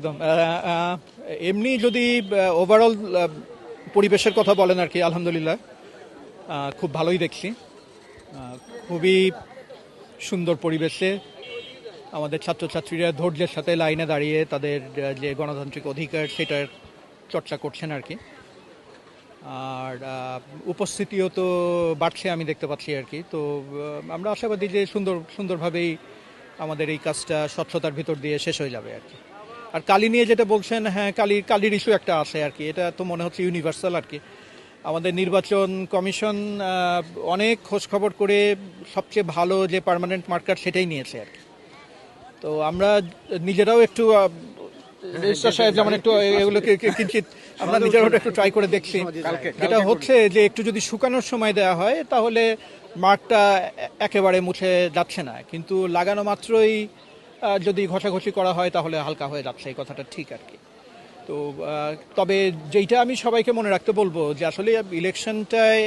একদম এমনি যদি ওভারঅল পরিবেশের কথা বলেন আর কি, আলহামদুলিল্লাহ। খুব ভালোই দেখছি। খুবই সুন্দর পরিবেশে আমাদের ছাত্রছাত্রীরা ধৈর্যের সাথে লাইনে দাঁড়িয়ে তাদের যে গণতান্ত্রিক অধিকার সেটার চর্চা করছেন আর কি। আর উপস্থিতিও তো বাড়ছে আমি দেখতে পাচ্ছি আর কি। তো আমরা আশাবাদী যে সুন্দর, সুন্দরভাবেই আমাদের এই কাজটা স্বচ্ছতার ভিতর দিয়ে শেষ হয়ে যাবে আর কি। আর কালি নিয়ে যেটা বলছেন হ্যাঁ কালি কালির ইস্যু একটা আছে আর কি। এটা তো মনে হচ্ছে ইউনিভার্সাল আর কি। আমাদের নির্বাচন কমিশন অনেক খোঁজখবর করে সবচেয়ে ভালো যে পার্মানেন্ট মার্কার সেটাই নিয়েছে আর কি। তো আমরা নিজেরাও একটু আহ, রেজিস্ট্রার সাহেব যেমন একটু এগুলোকে কিঞ্চিত আমরা নিজেরাও একটু ট্রাই করে দেখছি। যেটা হচ্ছে যে একটু যদি শুকানোর সময় দেওয়া হয় তাহলে মার্কটা একেবারে মুছে যাচ্ছে না। কিন্তু লাগানো মাত্রই যদি ঘষাঘষি করা হয় তাহলে হালকা হয়ে যাচ্ছে, এই কথাটা ঠিক আর কি। তো তবে যেইটা আমি সবাইকে মনে রাখতে বলব যে আসলে ইলেকশনটায়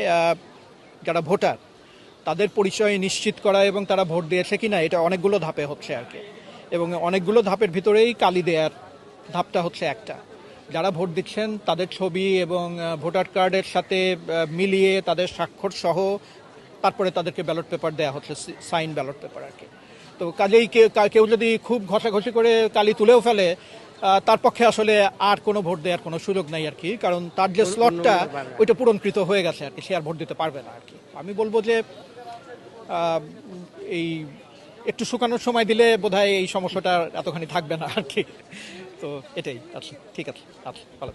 যারা ভোটার, তাদের পরিচয় নিশ্চিত করা এবং তারা ভোট দিয়েছে কিনা, এটা অনেকগুলো ধাপে হচ্ছে আর কি। এবং অনেকগুলো ধাপের ভিতরেই কালি দেয়ার ধাপটা হচ্ছে একটা। যারা ভোট দিচ্ছেন, তাদের ছবি এবং ভোটার কার্ডের সাথে মিলিয়ে তাদের স্বাক্ষর সহ তারপরে তাদেরকে ব্যালট পেপার দেওয়া হচ্ছে সাইন ব্যালট পেপার আর কি। তো কাজেই কেউ কেউ যদি খুব ঘষাঘষি করে কালি তুলেও ফেলে তার পক্ষে আসলে আর কোনো ভোট দেওয়ার কোনো সুযোগ নাই আর কি। কারণ তার যে স্লটটা ওইটা পূরণকৃত হয়ে গেছে আর কি সে আর ভোট দিতে পারবে না আর কি। আমি বলব যে এই একটু শুকানোর সময় দিলে বোধহয় এই সমস্যাটা এতখানি থাকবে না আর কি। তো এটাই আচ্ছা ঠিক আছে আচ্ছা ভালো।